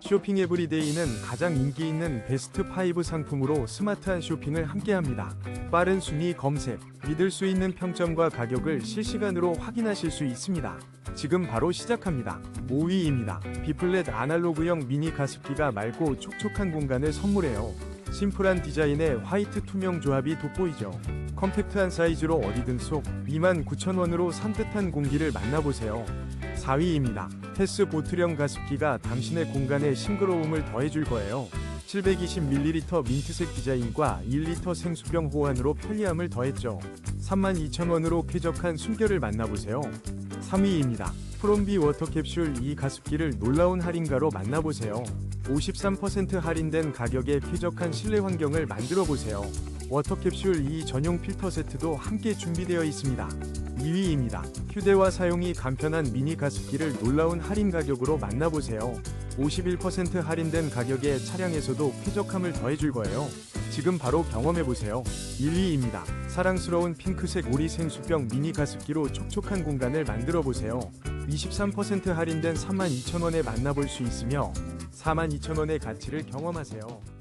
쇼핑 에브리데이는 가장 인기 있는 베스트 5 상품으로 스마트한 쇼핑을 함께합니다. 빠른 순위 검색, 믿을 수 있는 평점과 가격을 실시간으로 확인하실 수 있습니다. 지금 바로 시작합니다. 5위입니다. 비플렛 아날로그형 미니 가습기가 맑고 촉촉한 공간을 선물해요. 심플한 디자인의 화이트 투명 조합이 돋보이죠. 컴팩트한 사이즈로 어디든 쏙 29,000원으로 산뜻한 공기를 만나보세요. 4위입니다. 패스 보틀형 가습기가 당신의 공간에 싱그러움을 더해줄 거예요. 720ml 민트색 디자인과 1리터 생수병 호환으로 편리함을 더했죠. 32,000원으로 쾌적한 숨결을 만나보세요. 3위입니다. 프롬비 워터 캡슐 이 가습기를 놀라운 할인가로 만나보세요. 53% 할인된 가격에 쾌적한 실내 환경을 만들어 보세요. 워터캡슐 이 전용 필터 세트도 함께 준비되어 있습니다. 2위입니다. 휴대와 사용이 간편한 미니 가습기를 놀라운 할인 가격으로 만나보세요. 51% 할인된 가격에 차량에서도 쾌적함을 더해줄 거예요. 지금 바로 경험해보세요. 1위입니다. 사랑스러운 핑크색 오리 생수병 미니 가습기로 촉촉한 공간을 만들어 보세요. 23% 할인된 32,000원에 만나볼 수 있으며 42,000원의 가치를 경험하세요.